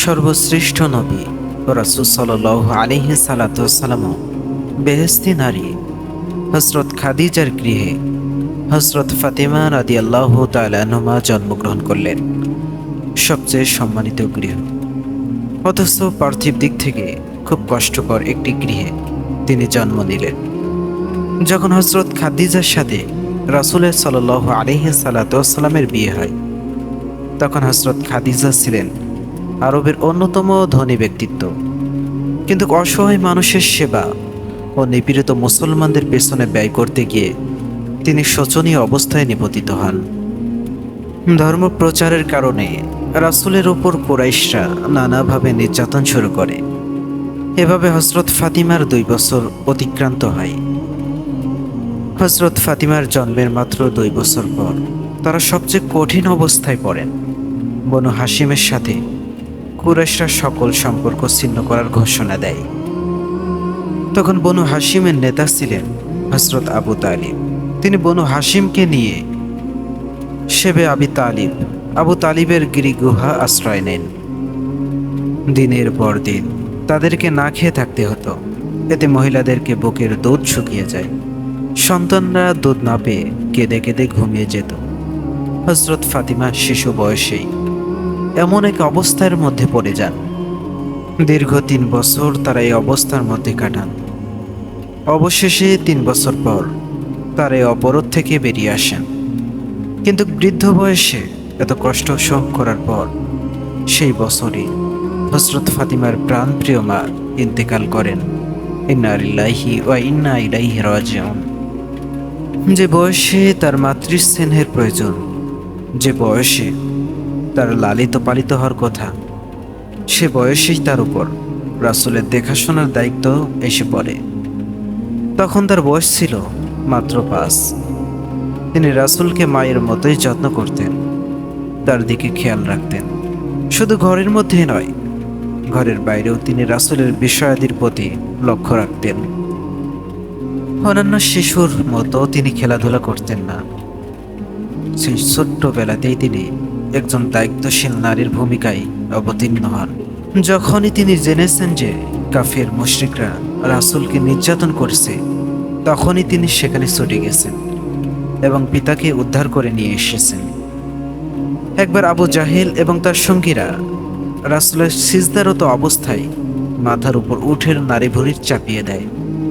সর্বশ্রেষ্ঠ নবী রাসুল সাল আলিহি সালাতাম বেহেস্তি নারী। হসরত খাদিজার গৃহে হজরত ফাতেমা রাদি আল্লাহ তালানুমা জন্মগ্রহণ করলেন। সবচেয়ে সম্মানিত গৃহ। অথচ পার্থিব দিক থেকে খুব কষ্টকর একটি গৃহে তিনি জন্ম নিলেন। যখন হজরত খাদিজার সাথে রাসুলের সাল আলিহ সালাতামের বিয়ে হয়, তখন হজরত খাদিজা ছিলেন আরবের অন্যতম ধনী ব্যক্তিত্ব। কিন্তু অসহায় মানুষের সেবা ও নিপীড়িত মুসলমানদের পেছনে ব্যয় করতে গিয়ে তিনি শোচনীয় অবস্থায় নিপতিত হন। ধর্ম প্রচারের কারণে রাসুলের ওপর কোরাইশরা নানাভাবে নির্যাতন শুরু করে। এভাবে হজরত ফাতিমার দুই বছর অতিক্রান্ত হয়। হজরত ফাতিমার জন্মের মাত্র দুই বছর পর তারা সবচেয়ে কঠিন অবস্থায় পড়েন। বনু হাসিমের সাথে কুরেশরা সকল সম্পর্ক ছিন্ন করার ঘোষণা দেয়। তখন বনু হাসিমের নেতা ছিলেন হজরত আবু তালিব। তিনি বনু হাসিমকে নিয়ে সেবে আবি তালিব, আবু তালিবের গিরিগুহা আশ্রয় নেন। দিনের পর দিন তাদেরকে না খেয়ে থাকতে হতো। এতে মহিলাদেরকে বুকের দুধ শুকিয়ে যায়। সন্তানরা দুধ না পেয়ে কেঁদে কেঁদে ঘুমিয়ে যেত। হজরত ফাতিমা শিশু বয়সেই এমন এক অবস্থার মধ্যে পড়ে যান। দীর্ঘ তিন বছর তারা এই অবস্থার মধ্যে কাটান। অবশেষে তিন বছর পর তারা এই অবরোধ থেকে বেরিয়ে আসেন। কিন্তু বৃদ্ধ বয়সে এত কষ্ট সহ করার পর সেই বছরই হসরত ফাতিমার প্রাণপ্রিয় মা ইন্তেকাল করেন। ইন্না ইল্লাহি ওয়া ইন্না ইলাইহি রাজিউন। যে বয়সে তার মাতৃস্নেহের প্রয়োজন, যে বয়সে তার লালিত পালিত হওয়ার কথা। সে বয়সেই তার উপর। রাসুলের দেখাশোনার দায়িত্ব এসে পড়ে। তখন তার বয়স ছিল মাত্র পাঁচ। তিনি রাসুলকে মায়ের মতোই যত্ন করতেন, তার দিকে খেয়াল রাখতেন। শুধু ঘরের মধ্যে নয়, ঘরের বাইরেও তিনি রাসুলের বিষয়াদির প্রতি লক্ষ্য রাখতেন। অন্যান্য শিশুর মতো তিনি খেলাধুলা করতেন না। সেই ছোট্টবেলাতেই তিনি একজন দায়িত্বশীল নারীর ভূমিকায় অবতীর্ণ হন। যখনই তিনি জেনেছেন যে কাফের মুশরিকরা রাসুলকে নির্যাতন করেছে, তখনই তিনি সেখানে ছুটে গেছেন এবং পিতাকে উদ্ধার করে নিয়ে এসেছেন। একবার আবু জাহেল এবং তার সঙ্গীরা রাসুলের সিজদারত অবস্থায় মাথার উপর উঠের নারী ভরির চাপিয়ে দেয়,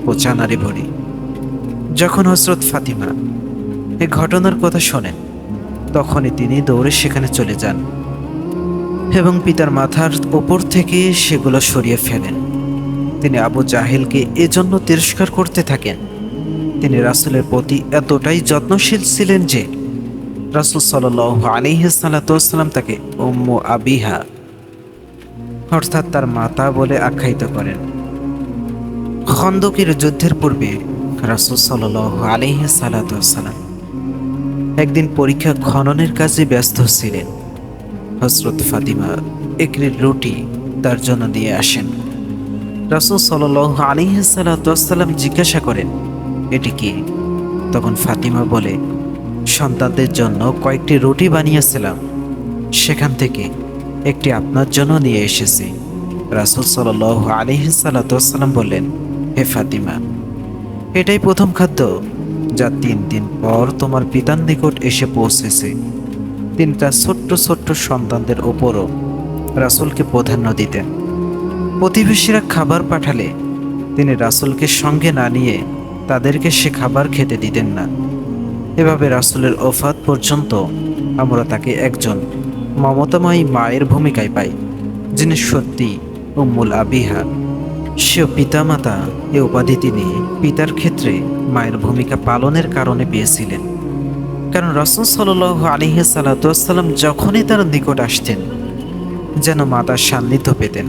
পচা নারী ভরি যখন হজরত ফাতিমা এ ঘটনার কথা শোনেন তখনই তিনি দৌড়ে সেখানে চলে যান এবং পিতার মাথার ওপর থেকে সেগুলো সরিয়ে ফেলেন। তিনি আবু জাহেলকে এজন্য তিরস্কার করতে থাকেন। তিনি রাসুলের প্রতি এতটাই যত্নশীল ছিলেন যে রাসুল সাল আলিহাসাল্লাম তাকে উম্মু আবিহা অর্থাৎ তার মাতা বলে আখ্যায়িত করেন। খন্দকের যুদ্ধের পূর্বে রাসুল সাল আলিহাসাল্লাম একদিন পরীক্ষা খননের কাজে ব্যস্ত ছিলেন। হজরত ফাতিমা একটি রুটি তার জন্য দিয়ে আসেন। রাসুল সাল আলিহাসাল্লাম জিজ্ঞাসা করেন, এটি কি? তখন ফাতিমা বলে, সন্তানদের জন্য কয়েকটি রুটি বানিয়েছিলাম। সেখান থেকে একটি আপনার জন্য নিয়ে এসেছি। রাসুল সাল আলিহাসাল্লাম বললেন, হে ফাতিমা, এটাই প্রথম খাদ্য। যা তিন দিন পর তোমার পিতার নিকট এসে পৌঁছেছে। তিনি তার ছোট্ট ছোট্ট সন্তানদের ওপরও রাসুলকে প্রাধান্য দিতেন। প্রতিবেশীরা খাবার পাঠালে তিনি রাসুলকে সঙ্গে না নিয়ে তাদেরকে সে খাবার খেতে দিতেন না। এভাবে রাসুলের ওফাত পর্যন্ত আমরা তাকে একজন মমতাময়ী মায়ের ভূমিকায় পাই, যিনি সত্যি ও উম্মুল আবিহা। সে পিতামাতা, এ উপাধি তিনি পিতার ক্ষেত্রে মায়ের ভূমিকা পালনের কারণে পেয়েছিলেন। কারণ রসুল সাল আলিহে সাল্লাম যখনই তার নিকট আসতেন, যেন মাতার সান্নিধ্য পেতেন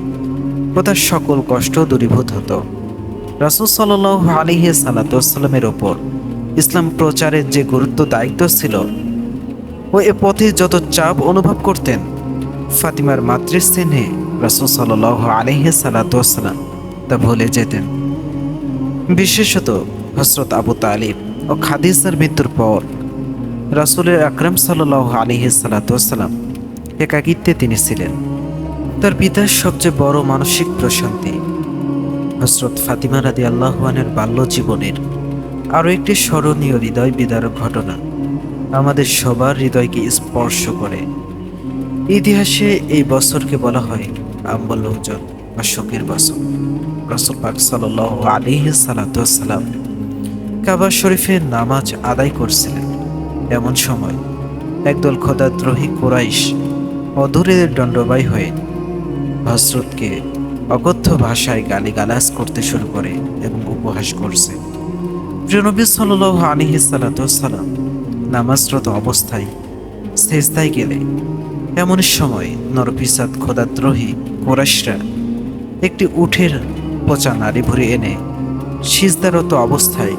ও তার সকল কষ্ট দূরীভূত হতো। রসুল সাল আলিহে সাল্লামের ওপর ইসলাম প্রচারের যে গুরুত্ব দায়িত্ব ছিল, ও এ পথে যত চাপ অনুভব করতেন, ফাতিমার মাতৃস্নেহে রসুল সাল আলিহে সাল্লাম তা ভুলে যেতেন। বিশেষত হসরত আবু তালিব ও খাদিজার মৃত্যুর পর রাসুলের আকরাম সাল্লাহ আলিহি সাল্লাতাম একাকিত্বে তিনি ছিলেন। তার পিতার সবচেয়ে বড় মানসিক প্রশান্তি হসরত ফাতিমা রাদি আল্লাহানের বাল্য জীবনের আরও একটি স্মরণীয় হৃদয় বিদারক ঘটনা আমাদের সবার হৃদয়কে স্পর্শ করে। ইতিহাসে এই বছরকে বলা হয় আম্বলোজন বা শোকের বছর। রসুল পাক সাল আলী সালাতাম কাবা শরীফে নামাজ আদায় করছিলেন। এমন সময় একদল খোদাদ্রোহী কোরাইশ অদূরের দণ্ডবাই হয়ে হজরতকে অকথ্য ভাষায় গালিগালাজ করতে শুরু করে এবং উপহাস করছে। প্রিয়নবী সাল আলিহি সালাতাম নামাজরত অবস্থায় সেজদায় গেলে এমন সময় নরপিসাদ খোদাদ্রোহী কোরাইশরা একটি উঠের পচা নারী ভরে এনে সিজদারত অবস্থায়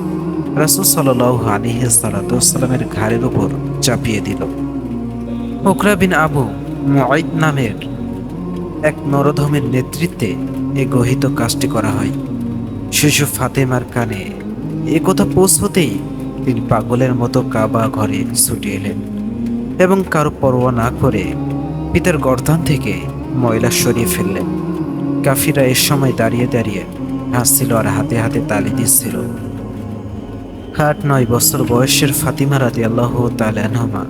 রাসুল সাল আলিহি সালাতামের ঘাড়ের উপর চাপিয়ে দিল। ওকরা বিন আবু মুআইদ নামের এক নরধমের নেতৃত্বে এ গহিত কাজটি করা হয়। শিশু ফাতেমার কানে এ কথা পৌঁছতেই তিনি পাগলের মতো কাবা ঘরে ছুটে এলেন এবং কারও পরোয়া না করে পিতার গর্দান থেকে ময়লা সরিয়ে ফেললেন। কাফিরা এর সময় দাঁড়িয়ে দাঁড়িয়ে হাসছিল আর হাতে হাতে তালি দিচ্ছিল। আট নয় বছর বয়সের ফাতিমা রাতি আল্লাহ তালানহমা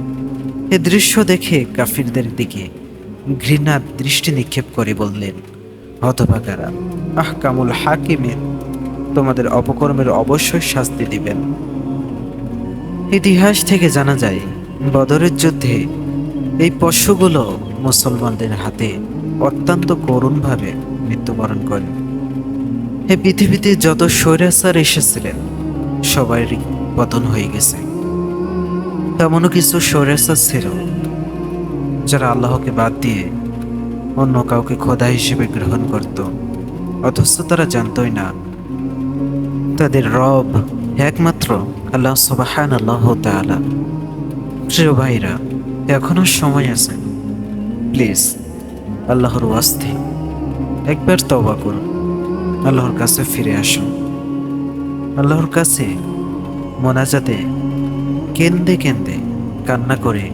এ দৃশ্য দেখে কাফিরদের দিকে ঘৃণার দৃষ্টি নিক্ষেপ করে বললেন, হতভাগারা আহ কামুল হাকিমের তোমাদের অপকর্মের অবশ্যই শাস্তি দিবেন। ইতিহাস থেকে জানা যায়, বদরের যুদ্ধে এই পশুগুলো মুসলমানদের হাতে অত্যন্ত করুণভাবে মৃত্যুবরণ করে। এ পৃথিবীতে যত স্বৈরাচার এসেছিলেন সবারই পতন হয়ে গেছে। তেমনও কিছু স্বৈরাচার ছিল, যারা আল্লাহকে বাদ দিয়ে অন্য কাউকে খোদা হিসেবে গ্রহণ করত। অথচ তারা জানতই না, তাদের রব একমাত্র আল্লাহ সবাহান আল্লাহ তালা প্রিয় ভাইরা, এখনও সময় আছে। প্লিজ, আল্লাহর ওয়াস্তে একবার তবা করুন। আল্লাহর কাছে ফিরে আসুন। আল্লাহর কাছে মোনাজাতে কেন্দে কেন্দে কান্না করে,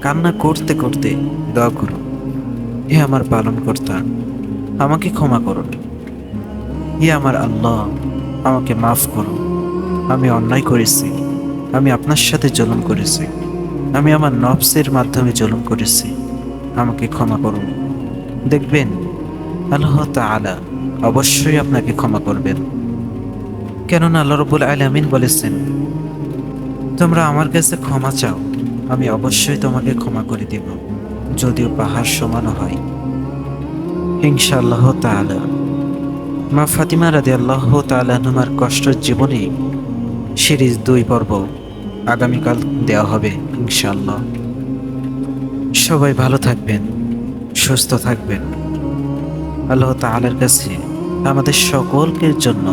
কান্না করতে করতে দোয়া করুন। হে আমার পালন কর্তা আমাকে ক্ষমা করুন। হে আমার আল্লাহ, আমাকে মাফ করুন। আমি অন্যায় করেছি, আমি আপনার সাথে জলম করেছি, আমি আমার নফসের মাধ্যমে জলম করেছি। আমাকে ক্ষমা করুন। দেখবেন, আল্লাহ তাআলা অবশ্যই আপনাকে ক্ষমা করবেন। কেননা আল্লাহ রবুল আলামিন বলেছেন, তোমরা আমার কাছে ক্ষমা চাও, আমি অবশ্যই তোমাকে ক্ষমা করে দেব, যদিও পাহাড় সমানও হয়। ইনশাআল্লাহ তাআলা। মা ফাতিমা রাদি আল্লাহ তালানুমার কষ্টের জীবনে সিরিজ দুই পর্ব আগামীকাল দেওয়া হবে, ইনশাআল্লাহ। সবাই ভালো থাকবেন, সুস্থ থাকবেন। আল্লাহ তাআলার কাছে আমাদের সকলকে জন্য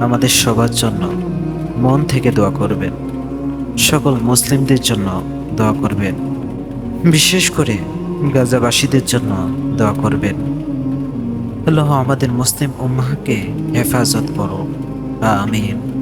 আমাদের সবার জন্য মন থেকে দোয়া করবেন। সকল মুসলিমদের জন্য দোয়া করবেন। বিশেষ করে গাজাবাসীদের জন্য দোয়া করবেন। আল্লাহ আমাদের মুসলিম উম্মাহকে হেফাজত করো আমিন।